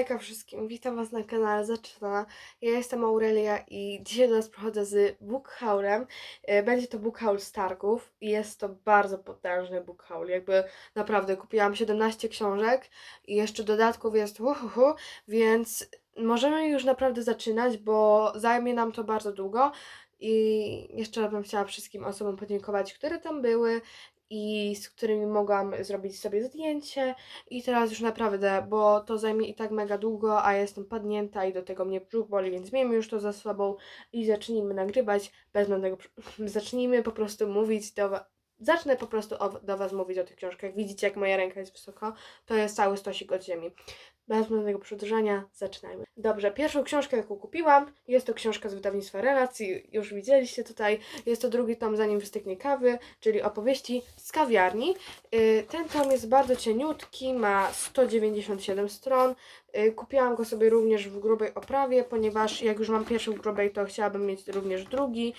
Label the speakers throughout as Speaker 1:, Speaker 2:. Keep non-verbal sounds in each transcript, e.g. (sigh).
Speaker 1: Hejka wszystkim, witam Was na kanale Zaczynana. Ja jestem Aurelia i dzisiaj do nas przychodzę z book haulem. E, Będzie to book haul z targów i jest to bardzo potężny book haul. Jakby naprawdę kupiłam 17 książek i jeszcze dodatków jest uhuhu, więc możemy już naprawdę zaczynać, bo zajmie nam to bardzo długo. I jeszcze bym chciała wszystkim osobom podziękować, które tam były i z którymi mogłam zrobić sobie zdjęcie. I teraz już naprawdę, bo to zajmie i tak mega długo, a ja jestem padnięta i do tego mnie brzuch boli, więc miejmy już to za sobą i zacznijmy nagrywać bez żadnego. (laughs) Zacznijmy po prostu mówić do was. Zacznę po prostu do Was mówić o tych książkach. Widzicie, jak moja ręka jest wysoko? To jest cały stosik od ziemi. Bez żadnego przedłużania, zaczynajmy. Dobrze, pierwszą książkę, jaką kupiłam, jest to książka z wydawnictwa Relacji, już widzieliście tutaj. Jest to drugi tom, zanim wystygnie kawy, czyli opowieści z kawiarni. Y, Ten tom jest bardzo cieniutki, ma 197 stron. Y, Kupiłam go sobie również w grubej oprawie, ponieważ jak już mam pierwszy w grubej, to chciałabym mieć również drugi.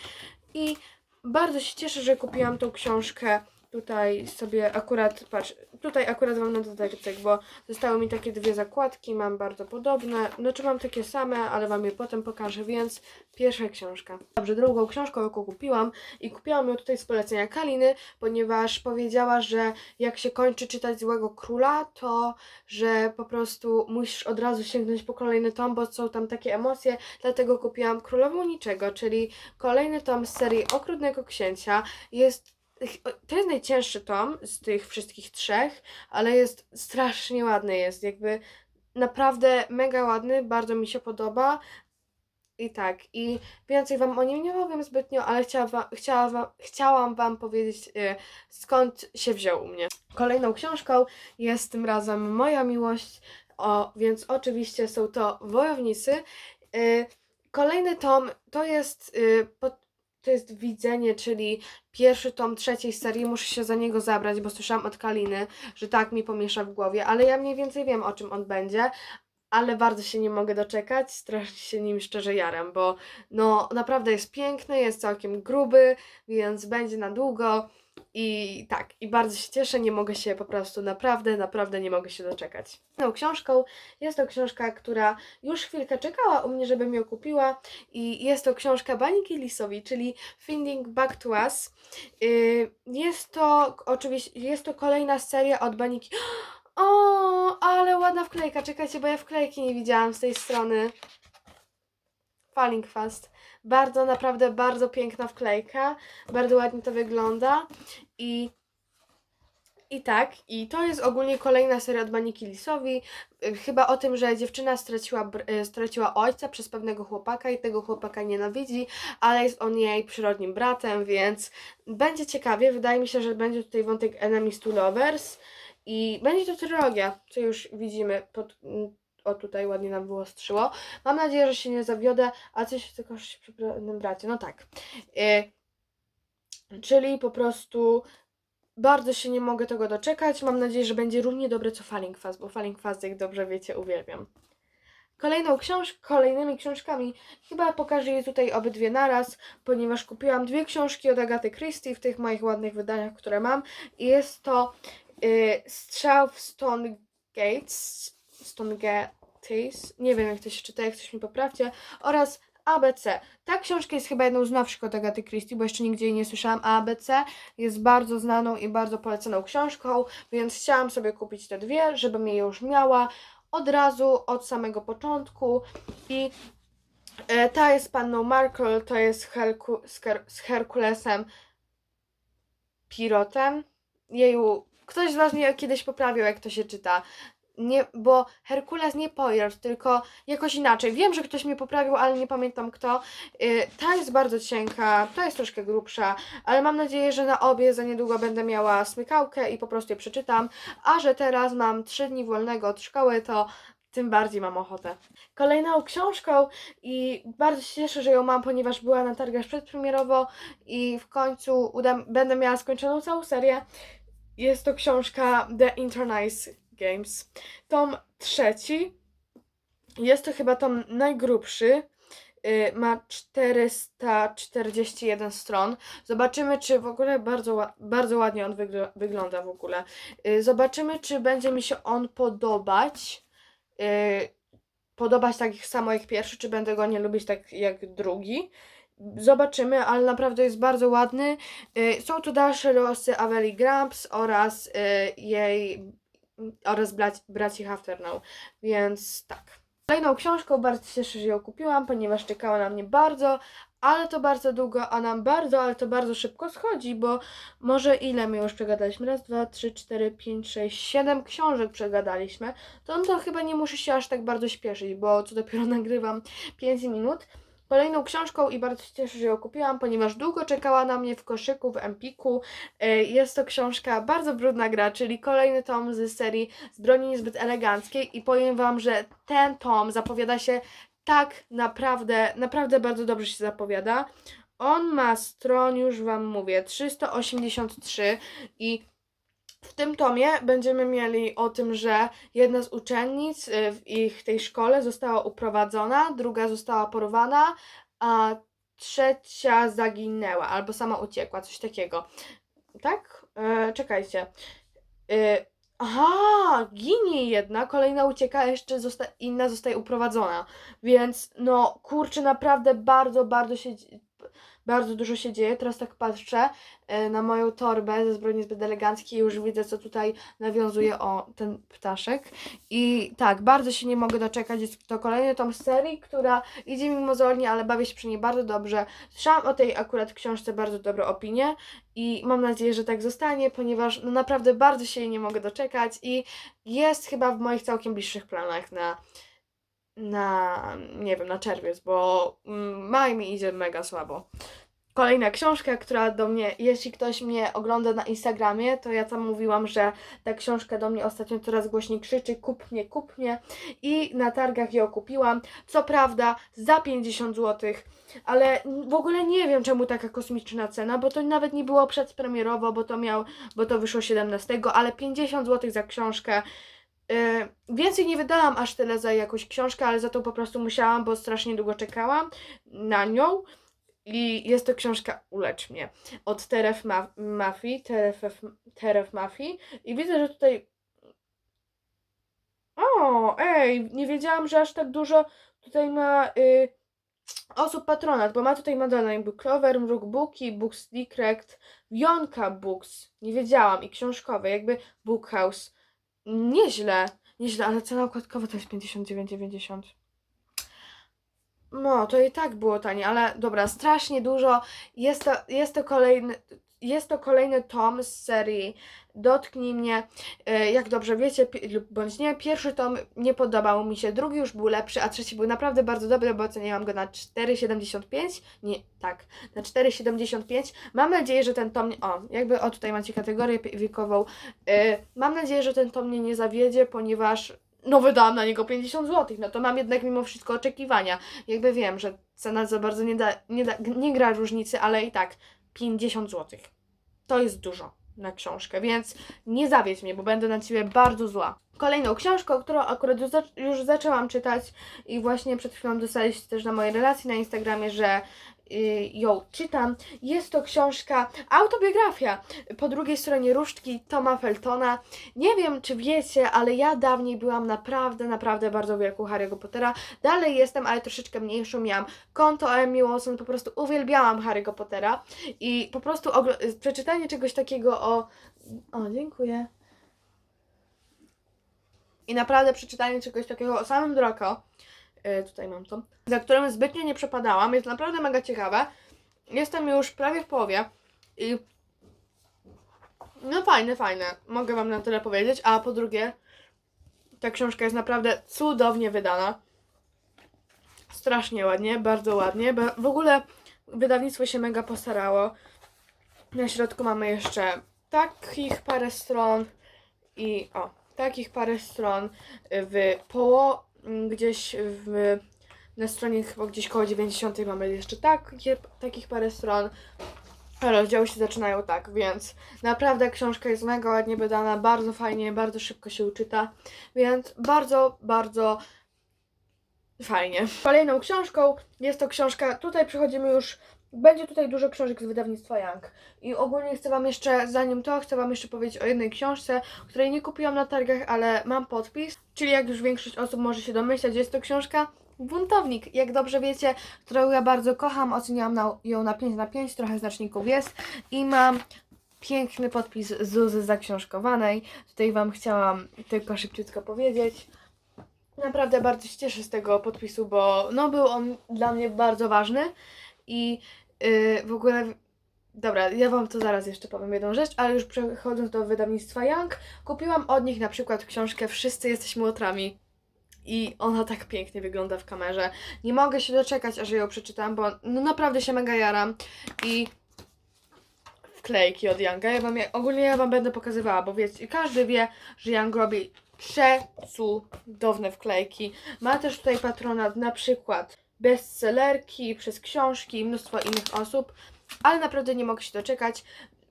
Speaker 1: I bardzo się cieszę, że kupiłam tą książkę. Tutaj sobie akurat, patrz, tutaj akurat mam na dodatek, bo zostały mi takie dwie zakładki, mam bardzo podobne. Znaczy mam takie same, ale Wam je potem pokażę, więc pierwsza książka. Dobrze, drugą książką, jaką kupiłam i kupiłam ją tutaj z polecenia Kaliny, ponieważ powiedziała, że jak się kończy czytać Złego Króla, to że po prostu musisz od razu sięgnąć po kolejny tom, bo są tam takie emocje, dlatego kupiłam Królową Niczego, czyli kolejny tom z serii Okrutnego Księcia. Jest to jest najcięższy tom z tych wszystkich trzech, ale jest strasznie ładny jest, jakby naprawdę mega ładny, bardzo mi się podoba. I tak, i więcej Wam o nim nie powiem zbytnio, ale chciała, chciała, chciałam Wam powiedzieć, y, skąd się wziął u mnie. Kolejną książką jest tym razem Moja Miłość, o, więc oczywiście są to Wojownicy. Y, kolejny tom to jest, y, pod, to jest Widzenie, czyli pierwszy tom trzeciej serii. Muszę się za niego zabrać, bo słyszałam od Kaliny, że tak mi pomiesza w głowie, ale ja mniej więcej wiem, o czym on będzie ale bardzo się nie mogę doczekać, strasznie się nim szczerze jaram, bo no naprawdę jest piękny, jest całkiem gruby, więc będzie na długo i tak, i bardzo się cieszę, nie mogę się po prostu naprawdę, naprawdę nie mogę się doczekać. Tą książką jest to książka, która już chwilkę czekała u mnie, żebym ją kupiła i jest to książka Baniki Lisowi, czyli Finding Back to Us. Yy, Jest to oczywiście, jest to kolejna seria od Baniki (gasps) o, ale ładna wklejka. Czekajcie, bo ja wklejki nie widziałam z tej strony. Falling Fast. Bardzo, naprawdę bardzo piękna wklejka. Bardzo ładnie to wygląda. I, i tak, i to jest ogólnie kolejna seria od Maniki Lisowi. Y, Chyba o tym, że dziewczyna straciła, y, straciła ojca przez pewnego chłopaka i tego chłopaka nienawidzi, ale jest on jej przyrodnim bratem, więc będzie ciekawie. Wydaje mi się, że będzie tutaj wątek Enemies to Lovers. I będzie to trylogia, co już widzimy. Pod, o, tutaj ładnie nam wyostrzyło. Mam nadzieję, że się nie zawiodę, a coś tylko się przy pewnym bracie. No tak. Y, czyli po prostu bardzo się nie mogę tego doczekać. Mam nadzieję, że będzie równie dobre co Falling Fast, bo Falling Fast, jak dobrze wiecie, uwielbiam. Kolejną książ kolejnymi książkami chyba pokażę je tutaj obydwie naraz, ponieważ kupiłam dwie książki od Agaty Christie w tych moich ładnych wydaniach, które mam. I jest to y, Strzał w Stone Gates, Stone Gates, nie wiem jak to się czyta, jak coś mi poprawcie, oraz ABC. Ta książka jest chyba jedną z nowszych od Agaty Christie, bo jeszcze nigdzie jej nie słyszałam, a ABC jest bardzo znaną i bardzo polecaną książką, więc chciałam sobie kupić te dwie, żebym je już miała od razu, od samego początku i e, ta jest panną Markle, to jest Herku, z, Her, z Herkulesem Pirotem. Jeju, ktoś z Was mnie kiedyś poprawił, jak to się czyta. Nie, bo Herkules nie Poirot, tylko jakoś inaczej. Wiem, że ktoś mnie poprawił, ale nie pamiętam kto. Y, ta jest bardzo cienka, ta jest troszkę grubsza, ale mam nadzieję, że na obie za niedługo będę miała smykałkę i po prostu je przeczytam. A że teraz mam 3 dni wolnego od szkoły, to tym bardziej mam ochotę. Kolejną książką i bardzo się cieszę, że ją mam, ponieważ była na targach przedpremierowo i w końcu uda, będę miała skończoną całą serię. Jest to książka The Internice Games. Tom trzeci. Jest to chyba tom najgrubszy. Y, Ma 441 stron. Zobaczymy, czy w ogóle bardzo, bardzo ładnie on wygl- wygląda w ogóle. Y, Zobaczymy, czy będzie mi się on podobać. Y, podobać tak samo jak pierwszy, czy będę go nie lubić tak jak drugi. Zobaczymy, ale naprawdę jest bardzo ładny. Są tu dalsze losy Aveli Gramps oraz jej oraz braci, braci Hafternow, więc tak. Kolejną książką bardzo się cieszę, że ją kupiłam, ponieważ czekała na mnie bardzo, ale to bardzo długo, a nam bardzo, ale to bardzo szybko schodzi, bo może ile my już przegadaliśmy? Raz, dwa, trzy, cztery, pięć, sześć, siedem książek przegadaliśmy. To no to chyba nie muszę się aż tak bardzo śpieszyć, bo co dopiero (laughs) nagrywam 5 minut. Kolejną książką i bardzo się cieszę, że ją kupiłam, ponieważ długo czekała na mnie w koszyku, w Empiku. E, Jest to książka Bardzo brudna gra, czyli kolejny tom z serii Zbroni niezbyt eleganckiej i powiem Wam, że ten tom zapowiada się tak naprawdę, naprawdę bardzo dobrze się zapowiada. On ma stron, już Wam mówię, 383 i w tym tomie będziemy mieli o tym, że jedna z uczennic y, w ich tej szkole została uprowadzona, druga została porwana, a trzecia zaginęła albo sama uciekła, coś takiego. Tak? E, czekajcie. E, aha, ginie jedna, kolejna ucieka, a jeszcze zosta- inna zostaje uprowadzona. Więc no, kurczę, naprawdę bardzo, bardzo się bardzo dużo się dzieje. Teraz tak patrzę e, na moją torbę ze zbrojni zbyt eleganckiej i już widzę, co tutaj nawiązuje o ten ptaszek. I tak, bardzo się nie mogę doczekać. Jest to kolejny tom serii, która idzie mi mozolnie, ale bawię się przy niej bardzo dobrze. Słyszałam o tej akurat książce bardzo dobre opinie i mam nadzieję, że tak zostanie, ponieważ no naprawdę bardzo się jej nie mogę doczekać i jest chyba w moich całkiem bliższych planach na na, nie wiem, na czerwiec, bo mm, maj mi idzie mega słabo. Kolejna książka, która do mnie, jeśli ktoś mnie ogląda na Instagramie, to ja tam mówiłam, że ta książka do mnie ostatnio coraz głośniej krzyczy, kup mnie, kup mnie. I na targach ją kupiłam, co prawda za 50 zł, ale w ogóle nie wiem czemu taka kosmiczna cena, bo to nawet nie było przedpremierowo, bo to miał, bo to wyszło 17, ale 50 zł za książkę więcej nie wydałam aż tyle za jakąś książkę, ale za to po prostu musiałam, bo strasznie długo czekałam na nią. I jest to książka Ulecz mnie od Teref Ma- Mafii, Teref, Teref. I widzę, że tutaj. O, ej, nie wiedziałam, że aż tak dużo tutaj ma y, osób patronat, bo ma tutaj jakby Clover, Mruk Booki, Books Direct, Wionka Books. Nie wiedziałam. I książkowe, jakby Bookhouse. Nieźle, nieźle, ale cena okładkowa to jest 59,90. No, to i tak było tanie, ale dobra, strasznie dużo. Jest to, jest to kolejny. Jest to kolejny tom z serii Dotknij mnie. E, Jak dobrze wiecie, lub bądź nie, pierwszy tom nie podobał mi się, drugi już był lepszy, a trzeci był naprawdę bardzo dobry, bo oceniałam go na 4,75. Nie, tak, na 4,75. Mam nadzieję, że ten tom. O, jakby, o tutaj macie kategorię wiekową. E, Mam nadzieję, że ten tom mnie nie zawiedzie, ponieważ no wydałam na niego 50 zł, no to mam jednak mimo wszystko oczekiwania. Jakby wiem, że cena za bardzo nie, da, nie, da, nie gra różnicy, ale i tak 50 zł. To jest dużo na książkę, więc nie zawiedź mnie, bo będę na Ciebie bardzo zła. Kolejną książką, którą akurat już, zac- już zaczęłam czytać i właśnie przed chwilą dostaliście też na mojej relacji na Instagramie, że y, ją czytam. Jest to książka, autobiografia po drugiej stronie różdżki Toma Feltona. Nie wiem, czy wiecie, ale ja dawniej byłam naprawdę, naprawdę bardzo wielką Harry'ego Pottera. Dalej jestem, ale troszeczkę mniejszą. Miałam konto Emmy Watson, po prostu uwielbiałam Harry'ego Pottera i po prostu przeczytanie czegoś takiego o... O, dziękuję. I naprawdę przeczytanie czegoś takiego o samym Draco, yy, tutaj mam to, za którym zbytnio nie przepadałam, jest naprawdę mega ciekawe. Jestem już prawie w połowie i no fajne, fajne. Mogę Wam na tyle powiedzieć. A po drugie, ta książka jest naprawdę cudownie wydana. Strasznie ładnie, bardzo ładnie. Bo w ogóle wydawnictwo się mega postarało. Na środku mamy jeszcze takich parę stron i o, takich parę stron w poło, gdzieś w, na stronie chyba gdzieś koło 90 mamy jeszcze takie, takich parę stron. Rozdziały się zaczynają tak, więc naprawdę książka jest mega ładnie wydana, bardzo fajnie, bardzo szybko się uczyta, więc bardzo, bardzo fajnie. Kolejną książką jest to książka, tutaj przechodzimy już będzie tutaj dużo książek z wydawnictwa Young. I ogólnie chcę Wam jeszcze, zanim to, chcę Wam jeszcze powiedzieć o jednej książce, której nie kupiłam na targach, ale mam podpis. Czyli jak już większość osób może się domyślać, jest to książka Buntownik. Jak dobrze wiecie, którą ja bardzo kocham, oceniałam na, ją na 5 na 5, trochę znaczników jest. I mam piękny podpis Zuzy zaksiążkowanej. Tutaj Wam chciałam tylko szybciutko powiedzieć. Naprawdę bardzo się cieszę z tego podpisu, bo no był on dla mnie bardzo ważny i yy, w ogóle Dobra, ja Wam to zaraz jeszcze powiem jedną rzecz, ale już przechodząc do wydawnictwa Young, kupiłam od nich na przykład książkę Wszyscy jesteśmy łotrami. I ona tak pięknie wygląda w kamerze. Nie mogę się doczekać, aż ją przeczytam, bo no naprawdę się mega jaram. I wklejki od Younga. Ja wam, ogólnie ja Wam będę pokazywała, bo wiecie, każdy wie, że Young robi przecudowne wklejki. Ma też tutaj patronat na przykład bestsellerki, przez książki i mnóstwo innych osób, ale naprawdę nie mogę się doczekać.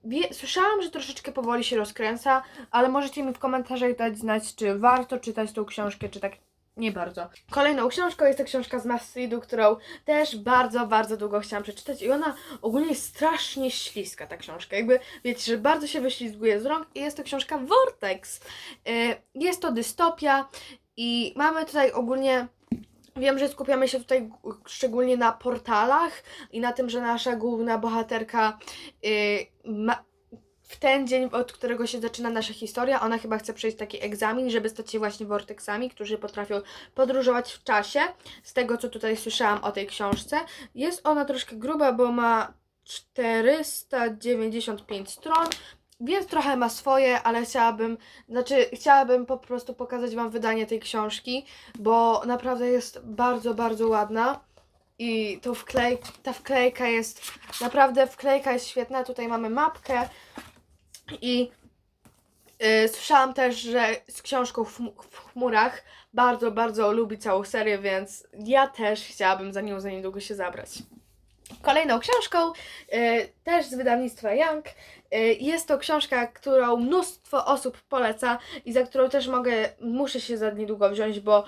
Speaker 1: Wie, słyszałam, że troszeczkę powoli się rozkręca, ale możecie mi w komentarzach dać znać, czy warto czytać tą książkę, czy tak nie bardzo. Kolejną książką jest to książka z Mastridu, którą też bardzo, bardzo długo chciałam przeczytać i ona ogólnie jest strasznie śliska, ta książka. Jakby wiecie, że bardzo się wyślizguje z rąk i jest to książka Vortex. Y, Jest to dystopia i mamy tutaj ogólnie Wiem, że skupiamy się tutaj szczególnie na portalach i na tym, że nasza główna bohaterka y, ma, w ten dzień, od którego się zaczyna nasza historia, ona chyba chce przejść taki egzamin, żeby stać się właśnie vortexami, którzy potrafią podróżować w czasie. Z tego, co tutaj słyszałam o tej książce. Jest ona troszkę gruba, bo ma 495 stron, więc trochę ma swoje, ale chciałabym, znaczy chciałabym po prostu pokazać Wam wydanie tej książki, bo naprawdę jest bardzo, bardzo ładna. I to wklej, ta wklejka jest, naprawdę wklejka jest świetna. Tutaj mamy mapkę i y, słyszałam też, że z książką w, w chmurach bardzo, bardzo lubi całą serię, więc ja też chciałabym za nią za niedługo się zabrać. Kolejną książką, y, też z wydawnictwa Young, y, jest to książka, którą mnóstwo osób poleca i za którą też mogę, muszę się za niedługo wziąć, bo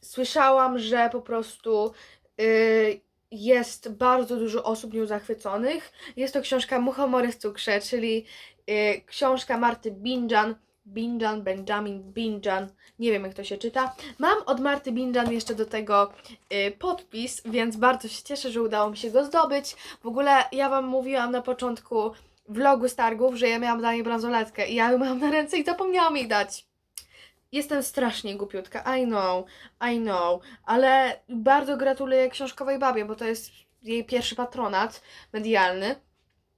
Speaker 1: słyszałam, że po prostu y, jest bardzo dużo osób nią zachwyconych. Jest to książka Muchomory w cukrze, czyli książka Marty Binjan. Binjan, Benjamin Binjan, nie wiem jak to się czyta. Mam od Marty Binjan jeszcze do tego y, podpis, więc bardzo się cieszę, że udało mi się go zdobyć. W ogóle ja Wam mówiłam na początku vlogu z targów, że ja miałam dla niej bransoletkę i ja ją miałam na ręce i zapomniałam jej dać. Jestem strasznie głupiutka, I know, I know, ale bardzo gratuluję książkowej babie, bo to jest jej pierwszy patronat medialny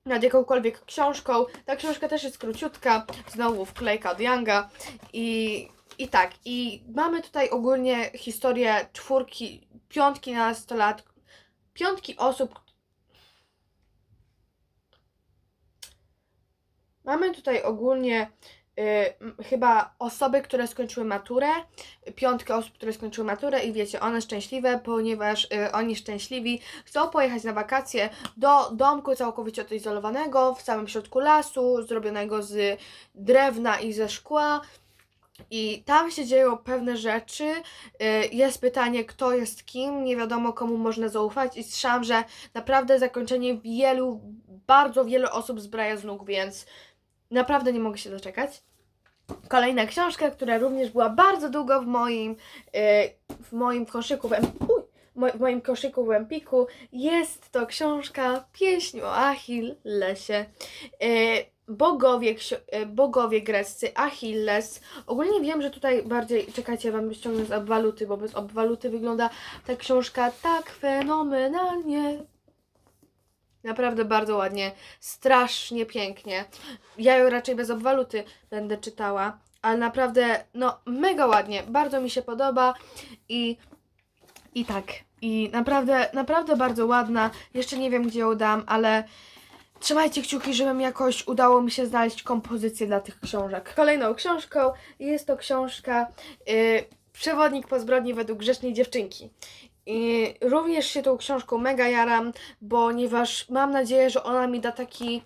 Speaker 1: nad jakąkolwiek książką. Ta książka też jest króciutka, znowu wklejka od Younga i, i tak, i mamy tutaj ogólnie historię czwórki, piątki nastolatków, piątki osób, Mamy tutaj ogólnie y, chyba osoby, które skończyły maturę, piątkę osób, które skończyły maturę i wiecie, one szczęśliwe, ponieważ y, oni szczęśliwi chcą pojechać na wakacje do domku całkowicie odizolowanego w samym środku lasu, zrobionego z drewna i ze szkła. I tam się dzieją pewne rzeczy. Y, Jest pytanie, kto jest kim, nie wiadomo komu można zaufać, i słyszałam, że naprawdę zakończenie wielu, bardzo wiele osób zbraja z nóg, więc naprawdę nie mogę się doczekać. Kolejna książka, która również była bardzo długo w moim, y, w moim koszyku w, uj, w moim koszyku w Empiku, jest to książka Pieśń o Achillesie. Y, Bogowie, y, bogowie greccy, Achilles. Ogólnie wiem, że tutaj bardziej, czekajcie, wam ściągnę z obwaluty, bo bez obwaluty wygląda ta książka tak fenomenalnie. Naprawdę bardzo ładnie, strasznie pięknie. Ja ją raczej bez obwaluty będę czytała, ale naprawdę, no, mega ładnie, bardzo mi się podoba i, i tak, i naprawdę, naprawdę bardzo ładna. Jeszcze nie wiem, gdzie ją dam, ale trzymajcie kciuki, żebym jakoś udało mi się znaleźć kompozycję dla tych książek. Kolejną książką jest to książka y, Przewodnik po zbrodni według grzecznej dziewczynki. I również się tą książką mega jaram, ponieważ mam nadzieję, że ona mi da taki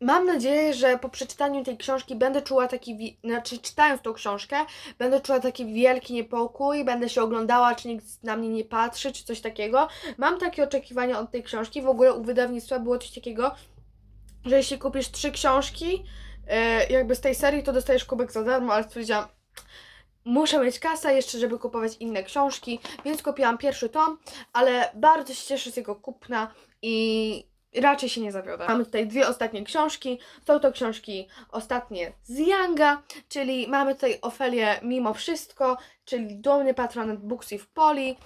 Speaker 1: mam nadzieję, że po przeczytaniu tej książki będę czuła taki, znaczy czytając tą książkę, będę czuła taki wielki niepokój, będę się oglądała, czy nikt na mnie nie patrzy, czy coś takiego. Mam takie oczekiwania od tej książki. W ogóle u wydawnictwa było coś takiego, że jeśli kupisz trzy książki, e, jakby z tej serii, to dostajesz kubek za darmo, ale stwierdziłam, muszę mieć kasę jeszcze, żeby kupować inne książki, więc kupiłam pierwszy tom, ale bardzo się cieszę z jego kupna i raczej się nie zawiodę. Mamy tutaj dwie ostatnie książki. Są to książki ostatnie z Younga, czyli mamy tutaj Ofelię Mimo Wszystko, czyli Dumny Patronet Books i w Poli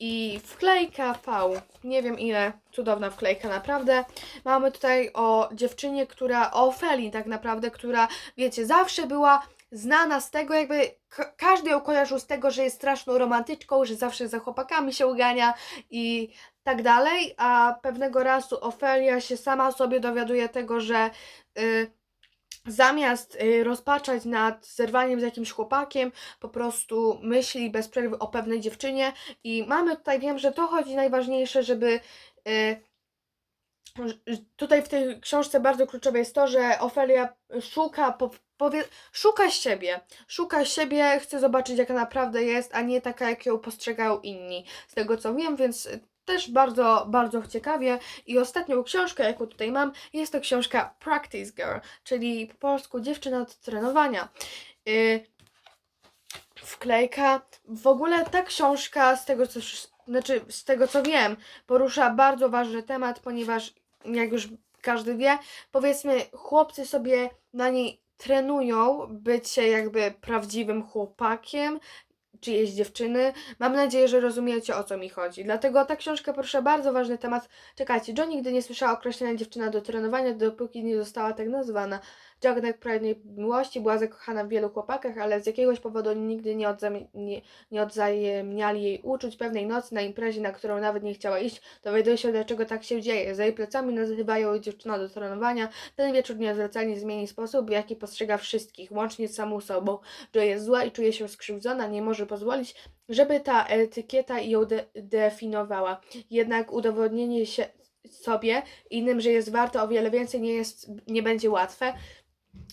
Speaker 1: i wklejka V. Nie wiem ile, cudowna wklejka naprawdę. Mamy tutaj o dziewczynie, która, o Ofeli tak naprawdę, która wiecie, zawsze była znana z tego, jakby ka- każdy ją kojarzył z tego, że jest straszną romantyczką, że zawsze za chłopakami się ugania i tak dalej, a pewnego razu Ofelia się sama sobie dowiaduje tego, że y, zamiast y, rozpaczać nad zerwaniem z jakimś chłopakiem, po prostu myśli bez przerwy o pewnej dziewczynie i mamy tutaj, wiem, że to chodzi najważniejsze, żeby y, tutaj w tej książce bardzo kluczowe jest to, że Ofelia szuka, po, powie, szuka siebie, szuka siebie, chce zobaczyć jaka naprawdę jest, a nie taka jak ją postrzegają inni, z tego co wiem, więc y, też bardzo, bardzo ciekawie. I ostatnią książkę, jaką tutaj mam, jest to książka Practice Girl, czyli po polsku dziewczyna od trenowania. Y, wklejka. W ogóle ta książka, z tego co, znaczy, z tego co wiem, porusza bardzo ważny temat, ponieważ jak już każdy wie, powiedzmy, chłopcy sobie na niej trenują bycie jakby prawdziwym chłopakiem czyjejś dziewczyny. Mam nadzieję, że rozumiecie o co mi chodzi. Dlatego ta książka porusza bardzo ważny temat. Czekajcie, Jo nigdy nie słyszała określenia dziewczyna do trenowania, dopóki nie została tak nazwana. Jack pragnie miłości, była zakochana w wielu chłopakach, ale z jakiegoś powodu nigdy nie, odzami- nie, nie odzajemniali jej uczuć. Pewnej nocy na imprezie, na którą nawet nie chciała iść, dowiaduje się, dlaczego tak się dzieje. Za jej plecami nazywają ją dziewczyna do trenowania. Ten wieczór nieodwracalnie zmieni sposób, w jaki postrzega wszystkich, łącznie z samą sobą. Jo jest zła i czuje się skrzywdzona, nie może pozwolić, żeby ta etykieta ją de- definiowała. Jednak udowodnienie się sobie innym, że jest warto o wiele więcej, nie, jest, nie będzie łatwe.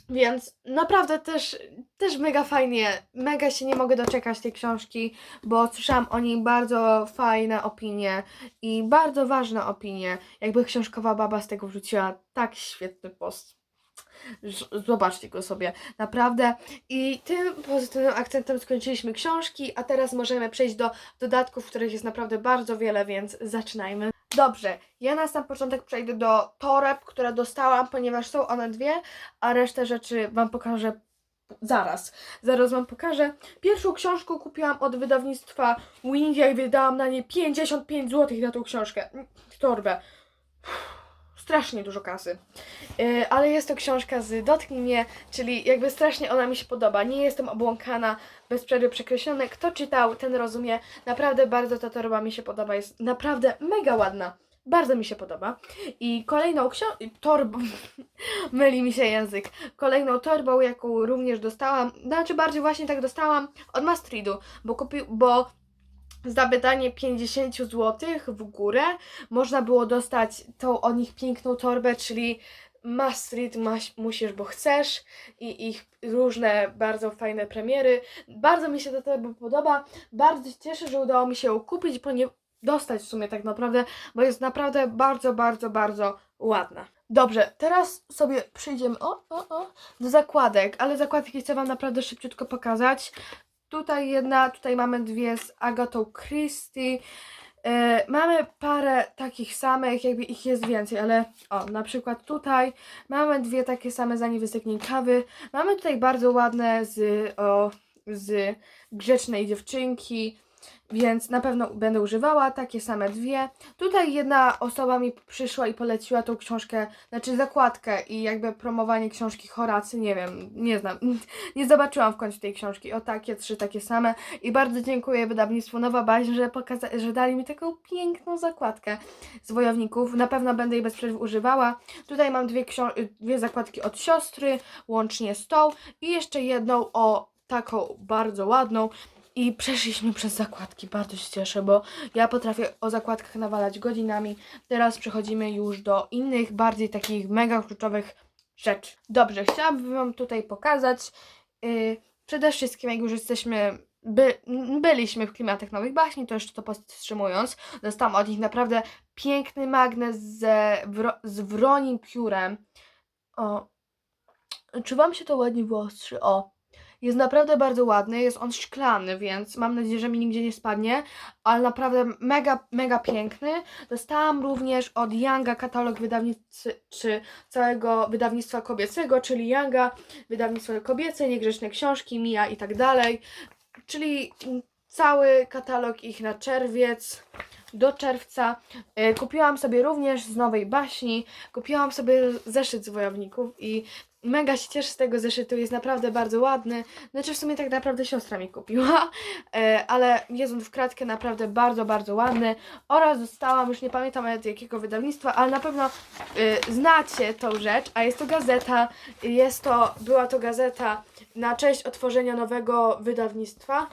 Speaker 1: Więc naprawdę też, też mega fajnie, mega się nie mogę doczekać tej książki, bo słyszałam o niej bardzo fajne opinie i bardzo ważne opinie. Jakby książkowa baba z tego wrzuciła tak świetny post. Zobaczcie go sobie, naprawdę. I tym pozytywnym akcentem skończyliśmy książki, a teraz możemy przejść do dodatków, których jest naprawdę bardzo wiele, więc zaczynajmy. Dobrze, ja na sam początek przejdę do toreb, które dostałam, ponieważ są one dwie, a resztę rzeczy Wam pokażę zaraz. Zaraz Wam pokażę. Pierwszą książkę kupiłam od wydawnictwa Windia i wydałam na nie 55 zł na tą książkę. Torbę. Strasznie dużo kasy. Yy, ale jest to książka z Dotknij mnie, czyli jakby strasznie ona mi się podoba. Nie jestem obłąkana, bez przerwy przekreślone. Kto czytał, ten rozumie. Naprawdę bardzo ta torba mi się podoba. Jest naprawdę mega ładna. Bardzo mi się podoba. I kolejną książkę. Torbą. (laughs) Myli mi się język. Kolejną torbą, jaką również dostałam. Znaczy bardziej właśnie tak dostałam od Mastridu, bo kupił, bo za wydanie 50 zł w górę można było dostać tą o nich piękną torbę, czyli Mastrid maś, musisz, bo chcesz i ich różne bardzo fajne premiery. Bardzo mi się ta torba podoba. Bardzo się cieszę, że udało mi się ją kupić, ponieważ dostać w sumie tak naprawdę, bo jest naprawdę bardzo, bardzo, bardzo ładna. Dobrze, teraz sobie przejdziemy o, o, o, do zakładek, ale zakładki chcę Wam naprawdę szybciutko pokazać. Tutaj jedna, tutaj mamy dwie z Agatą Christie. E, mamy parę takich samych, jakby ich jest więcej, ale o, na przykład tutaj mamy dwie takie same za niewysokniej kawy. Mamy tutaj bardzo ładne z, o, z grzecznej dziewczynki, więc na pewno będę używała takie same dwie. Tutaj jedna osoba mi przyszła i poleciła tą książkę, znaczy zakładkę i jakby promowanie książki Horacy, nie wiem, nie znam, (laughs) nie zobaczyłam w końcu tej książki. O takie, trzy takie same i bardzo dziękuję wydawnictwu Nowa Baźń, że, pokaza- że dali mi taką piękną zakładkę z wojowników. Na pewno będę jej bez przerwy używała. Tutaj mam dwie, dwie zakładki od siostry, łącznie z tą i jeszcze jedną o taką bardzo ładną. I przeszliśmy przez zakładki, bardzo się cieszę, bo ja potrafię o zakładkach nawalać godzinami. Teraz przechodzimy już do innych, bardziej takich mega kluczowych rzecz. Dobrze, chciałabym Wam tutaj pokazać yy, przede wszystkim, jak już jesteśmy, by, byliśmy w klimatach nowych baśni, to jeszcze to powstrzymując, dostałam od nich naprawdę piękny magnes ze, wro, z wronim piórem. O, czy Wam się to ładnie wyostrzy? O, jest naprawdę bardzo ładny, jest on szklany, więc mam nadzieję, że mi nigdzie nie spadnie, ale naprawdę mega, mega piękny. Dostałam również od Younga katalog wydawnicy, czy całego wydawnictwa kobiecego, czyli Younga, wydawnictwo kobiece, niegrzeczne książki, Mija i tak dalej, czyli cały katalog ich na czerwiec do czerwca. E, Kupiłam sobie również z nowej baśni, kupiłam sobie zeszyt z wojowników i mega się cieszę z tego zeszytu, jest naprawdę bardzo ładny. Znaczy w sumie tak naprawdę siostra mi kupiła, (laughs) e, ale jest on w kratkę naprawdę bardzo, bardzo ładny. Oraz dostałam, już nie pamiętam nawet jakiego wydawnictwa, ale na pewno e, znacie tą rzecz, a jest to gazeta, jest to, była to gazeta na cześć otworzenia nowego wydawnictwa,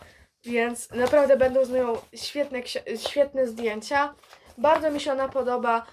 Speaker 1: więc naprawdę będą z nią świetne, świetne zdjęcia. Bardzo mi się ona podoba.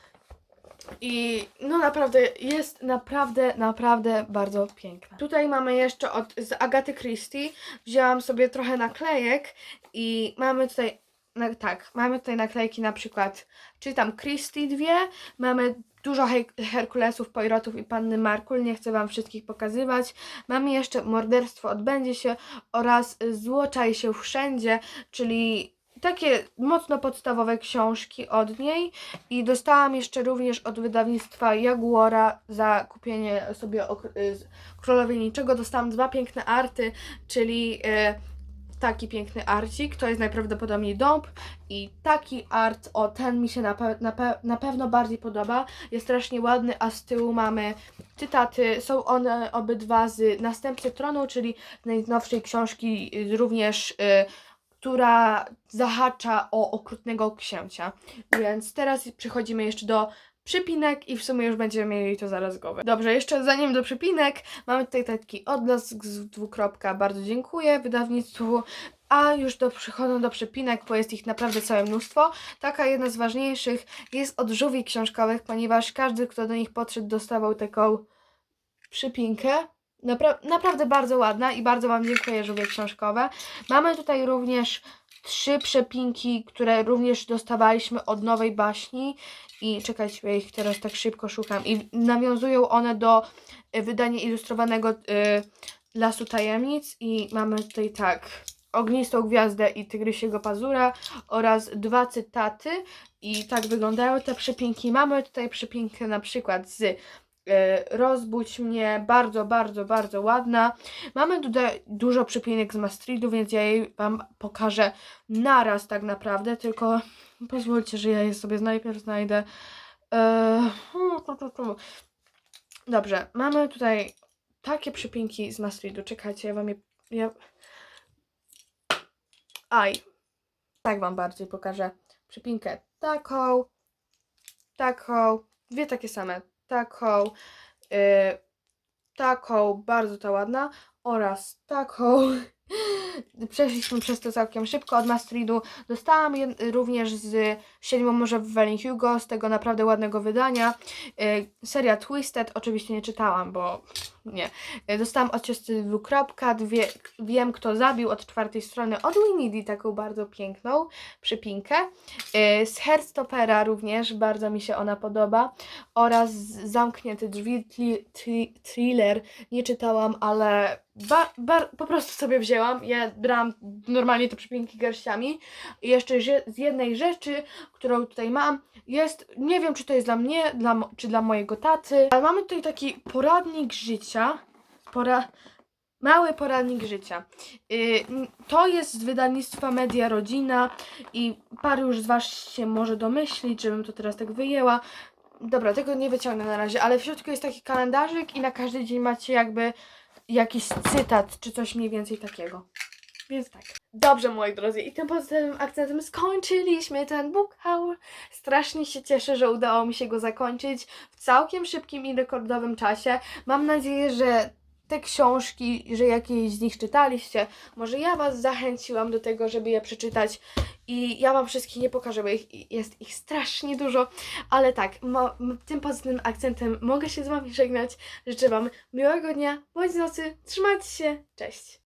Speaker 1: I no naprawdę jest naprawdę, naprawdę bardzo piękna. Tutaj mamy jeszcze od z Agaty Christie. Wzięłam sobie trochę naklejek i mamy tutaj no, tak, mamy tutaj naklejki na przykład czytam Christie dwie, mamy dużo Her- Herkulesów, Poirotów i Panny Markul, nie chcę Wam wszystkich pokazywać. Mamy jeszcze Morderstwo odbędzie się oraz Złoczaj się wszędzie, czyli takie mocno podstawowe książki od niej. I dostałam jeszcze również od wydawnictwa Jaguara za kupienie sobie ok- y, z Królowej Niczego. Dostałam dwa piękne arty, czyli y, taki piękny arcik, to jest najprawdopodobniej dąb i taki art, o ten mi się na, pe- na, pe- na pewno bardziej podoba, jest strasznie ładny, a z tyłu mamy cytaty, są one obydwa z Następcy Tronu, czyli najnowszej książki y, również, która zahacza o okrutnego księcia. Więc teraz przechodzimy jeszcze do przypinek i w sumie już będziemy mieli to zaraz głowę. Dobrze, jeszcze zanim do przypinek, mamy tutaj taki odblask z dwukropka, bardzo dziękuję wydawnictwu. A już do, przechodzą do przypinek, bo jest ich naprawdę całe mnóstwo. Taka jedna z ważniejszych jest od żółwi książkowych, ponieważ każdy, kto do nich podszedł, dostawał taką przypinkę. Napra- naprawdę bardzo ładna i bardzo Wam dziękuję, żółwie książkowe. Mamy tutaj również trzy przepinki, które również dostawaliśmy od nowej baśni i czekajcie, ich teraz tak szybko szukam i nawiązują one do y, wydania ilustrowanego y, Lasu Tajemnic i mamy tutaj tak Ognistą Gwiazdę i Tygrysiego Pazura oraz dwa cytaty i tak wyglądają te przypinki. Mamy tutaj przypinkę na przykład z Rozbudź mnie, bardzo, bardzo, bardzo ładna. Mamy tutaj dużo przypinek z Mastridu, więc ja jej Wam pokażę naraz tak naprawdę, tylko (laughs) pozwólcie, że ja je sobie najpierw znajdę. Eee, Dobrze, mamy tutaj takie przypinki z Mastridu. Czekajcie, ja Wam je... Ja... Aj, tak Wam bardziej pokażę. Przypinkę taką, taką, dwie takie same, taką, yy, taką, bardzo ta ładna oraz taką. (laughs) Przeszliśmy przez to całkiem szybko od Mastridu. Dostałam również z Siedmiu Morza w Welling Hugo, z tego naprawdę ładnego wydania. Yy, seria Twisted, oczywiście nie czytałam, bo nie. Yy, dostałam od siostry dwukropka, dwie, Wiem kto zabił od czwartej strony od Winnie taką bardzo piękną przypinkę. Yy, z Heartstopera również, bardzo mi się ona podoba. Oraz Zamknięte drzwi, thriller, nie czytałam, ale ba, ba, po prostu sobie wzięłam. Ja brałam normalnie te przypinki garściami. I jeszcze z jednej rzeczy, którą tutaj mam, jest, nie wiem czy to jest dla mnie, dla, czy dla mojego taty, ale mamy tutaj taki poradnik życia. Pora, mały poradnik życia. Yy, to jest z wydawnictwa Media Rodzina i paru już z Was się może domyślić, żebym to teraz tak wyjęła. Dobra, tego nie wyciągnę na razie, ale w środku jest taki kalendarzyk i na każdy dzień macie jakby jakiś cytat, czy coś mniej więcej takiego. Więc tak. Dobrze, moi drodzy, i tym pozytywnym akcentem skończyliśmy ten book haul. Strasznie się cieszę, że udało mi się go zakończyć w całkiem szybkim i rekordowym czasie. Mam nadzieję, że te książki, że jakieś z nich czytaliście. Może ja Was zachęciłam do tego, żeby je przeczytać i ja Wam wszystkich nie pokażę, bo ich, jest ich strasznie dużo, ale tak, tym pozytywnym akcentem mogę się z Wami żegnać. Życzę Wam miłego dnia bądź nocy, trzymajcie się, cześć!